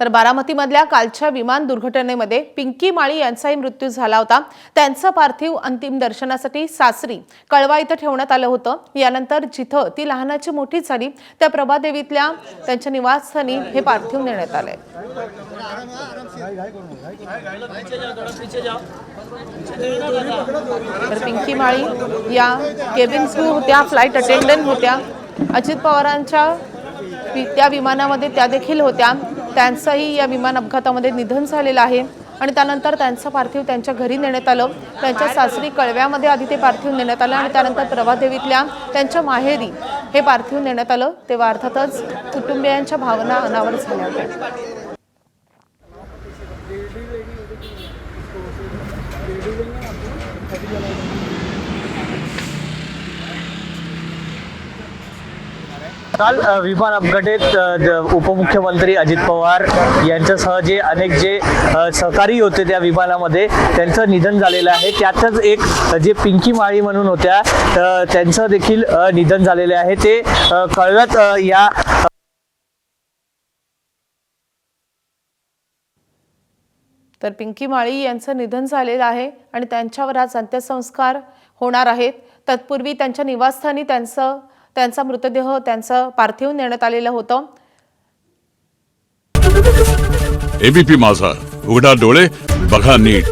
तर बारामतीमधल्या कालच्या विमान दुर्घटनेमध्ये पिंकी माळी यांचाही मृत्यू झाला होता. त्यांचं पार्थिव अंतिम दर्शनासाठी सासरी कळवा इथं ठेवण्यात आलं होतं. यानंतर जिथं ती लहानाची मोठी झाली त्या प्रभादेवीतल्या त्यांच्या निवासस्थानी हे पार्थिव नेण्यात आलंय. तर पिंकी माळी या केबिन क्रू होत्या फ्लाईट अटेंडंट होत्या अजित पवारांच्या त्या विमानामध्ये त्या देखील होत्या. त्यांचंही या विमान अपघातामध्ये निधन झालेलं आहे. आणि त्यानंतर त्यांचं पार्थिव त्यांच्या घरी नेण्यात आलं. त्यांच्या सासरी कळव्यामध्ये आधी ते पार्थिव नेण्यात आलं. आणि त्यानंतर प्रभादेवीतल्या त्यांच्या माहेरी हे पार्थिव नेण्यात आलं. तेव्हा अर्थातच कुटुंबियांच्या भावना अनावर झाल्या होत्या. काल विमान अपघातात उपमुख्यमंत्री अजित पवार यांच्यासह जे अनेक जे सहकारी होते त्या विमानामध्ये त्यांचं निधन झालेलं आहे. त्यातच एक जे पिंकी माळी म्हणून होत्या त्यांचं देखील निधन झालेले आहे. ते अ, कळव्यात या तर पिंकी माळी यांचं निधन झालेलं आहे आणि त्यांच्यावर आज अंत्यसंस्कार होणार आहेत. तत्पूर्वी त्यांच्या निवासस्थानी त्यांचं त्यांचा मृतदेह त्यांचं पार्थिव नेण्यात आलेलं होतं. एबीपी माझा. उघडा डोळे बघा नीट.